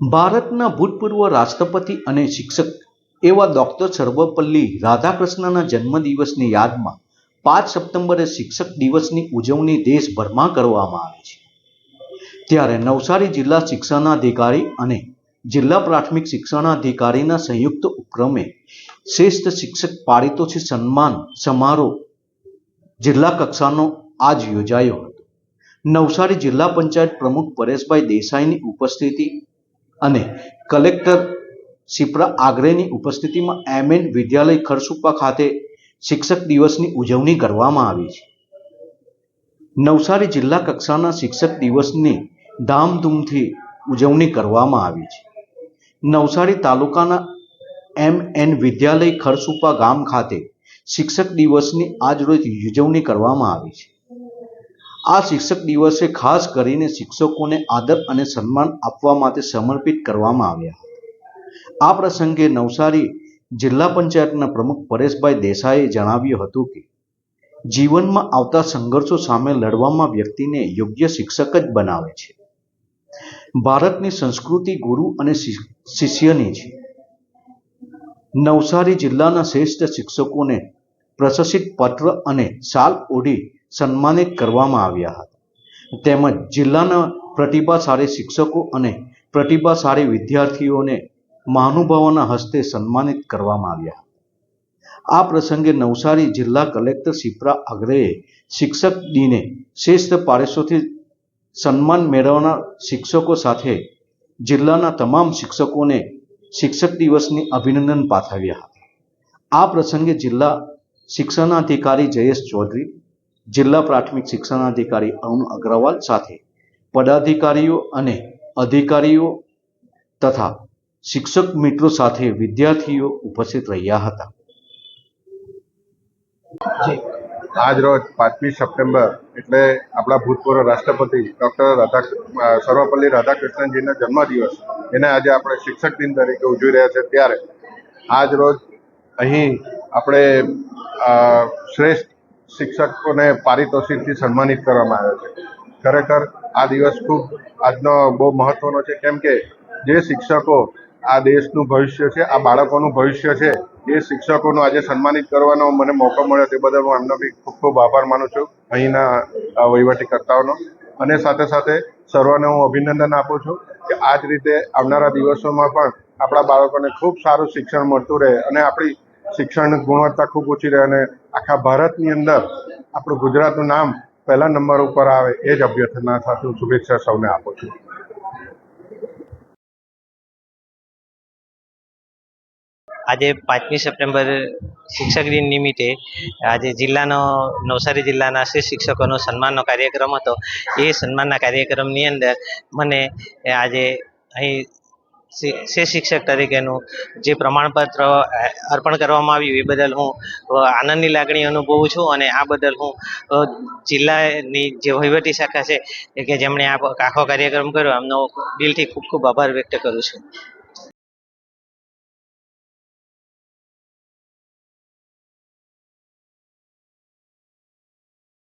ભારતના ભૂતપૂર્વ રાષ્ટ્રપતિ અને શિક્ષક એવા ડૉક્ટર સર્વપલ્લી રાધાકૃષ્ણના જન્મદિવસની યાદમાં પાંચ સપ્ટેમ્બરે શિક્ષક દિવસની ઉજવણી દેશભરમાં કરવામાં આવે છે. ત્યારે નવસારી જિલ્લા શિક્ષણાધિકારી અને જિલ્લા પ્રાથમિક શિક્ષણાધિકારીના સંયુક્ત ઉપક્રમે શ્રેષ્ઠ શિક્ષક પારિતોષિક સન્માન સમારોહ જિલ્લા કક્ષાનો આજ યોજાયો હતો. નવસારી જિલ્લા પંચાયત પ્રમુખ પરેશભાઈ દેસાઈની ઉપસ્થિતિ અને કલેક્ટર શિપ્રા આગ્રેની ઉપસ્થિતિમાં એમએન વિદ્યાલય ખરસુપા ખાતે શિક્ષક દિવસની ઉજવણી કરવામાં આવી છે. નવસારી જિલ્લા કક્ષાના શિક્ષક દિવસની ધામધૂમથી ઉજવણી કરવામાં આવી છે. નવસારી તાલુકાના એમ એન વિદ્યાલય ખરસુપા ગામ ખાતે શિક્ષક દિવસની આજરોજ ઉજવણી કરવામાં આવી છે. આ શિક્ષક દિવસે ખાસ કરીને શિક્ષકોને આદર અને સન્માન આપવા માટે સમર્પિત કરવામાં આવ્યા આ પ્રસંગે નવસારી જિલ્લા પંચાયતના પ્રમુખ પરેશભાઈ દેસાઈએ જણાવ્યું હતું કે, જીવનમાં આવતા સંઘર્ષો સામે લડવામાં વ્યક્તિને યોગ્ય શિક્ષક જ બનાવે છે. ભારતની સંસ્કૃતિ ગુરુ અને શિષ્યની છે. નવસારી જિલ્લાના શ્રેષ્ઠ શિક્ષકોને પ્રશસિત પત્ર અને શાલ ઓઢી સન્માનિત કરવામાં આવ્યા હતા. તેમજ જિલ્લાના પ્રતિભાશાળી શિક્ષકો અને પ્રતિભાશાળી વિદ્યાર્થીઓને મહાનુભાવોના હસ્તે સન્માનિત કરવામાં આવ્યા હતા. આ પ્રસંગે નવસારી જિલ્લા કલેક્ટર શિપ્રા અગ્રેએ શિક્ષક દિને શ્રેષ્ઠ પારિતોષિક સન્માન મેળવનાર શિક્ષકો સાથે જિલ્લાના તમામ શિક્ષકોને શિક્ષક દિવસની અભિનંદન પાઠવ્યા હતા. આ પ્રસંગે જિલ્લા શિક્ષણાધિકારી જયેશ ચૌધરી જિલ્લા પ્રાથમિક શિક્ષણાધિકારી અરુણ અગ્રવાલ સાથે પદાધિકારીઓ અને અધિકારીઓ તથા શિક્ષક મિત્રો સાથે વિદ્યાર્થીઓ ઉપસ્થિત રહ્યા હતા. આજ રોજ પાંચમી સપ્ટેમ્બર એટલે આપણા ભૂતપૂર્વ રાષ્ટ્રપતિ ડૉક્ટર રાધા સર્વપલ્લી રાધાકૃષ્ણનજીનો જન્મદિવસ એને આજે આપણે શિક્ષક દિન તરીકે ઉજવી રહ્યા છે ત્યારે. આજ રોજ અહીં આપણે શ્રેષ્ઠ શિક્ષકોને પારિતોષિકથી સન્માનિત કરવામાં આવ્યા છે. ખરેખર આ દિવસ ખૂબ આજનો બહુ મહત્વનો છે. કેમ કે જે શિક્ષકો આ દેશનું ભવિષ્ય છે, આ બાળકોનું ભવિષ્ય છે, એ શિક્ષકોનું આજે સન્માનિત કરવાનો મને મોકો મળ્યો તે બદલ હું એમનો બી ખૂબ ખૂબ આભાર માનું છું અહીંના વહીવટીકર્તાઓનો. અને સાથે સાથે સર્વને હું અભિનંદન આપું છું કે આ જ રીતે આવનારા દિવસોમાં પણ આપણા બાળકોને ખૂબ સારું શિક્ષણ મળતું રહે અને આપણી શિક્ષણની ગુણવત્તા ખૂબ ઓછી રહે અને આખા ભારતની અંદર આપણું ગુજરાતનું નામ પહેલા નંબર ઉપર આવે એ જ અભ્યર્થના સાથે હું શુભેચ્છા સૌને આપું છું. આજે પાંચમી સપ્ટેમ્બર શિક્ષક દિન નિમિત્તે આજે જિલ્લાનો, નવસારી જિલ્લાના શ્રેષ્ઠ શિક્ષકોનો સન્માનનો કાર્યક્રમ હતો. એ સન્માનના કાર્યક્રમની અંદર મને આજે અહીં શ્રેષ્ઠ શિક્ષક તરીકેનું જે પ્રમાણપત્ર અર્પણ કરવામાં આવ્યું, એ બદલ હું આનંદની લાગણી અનુભવું છું અને આ બદલ હું જિલ્લાની જે વહીવટી શાખા છે કે જેમણે આ આખો કાર્યક્રમ કર્યો, એમનો દિલથી ખૂબ ખૂબ આભાર વ્યક્ત કરું છું.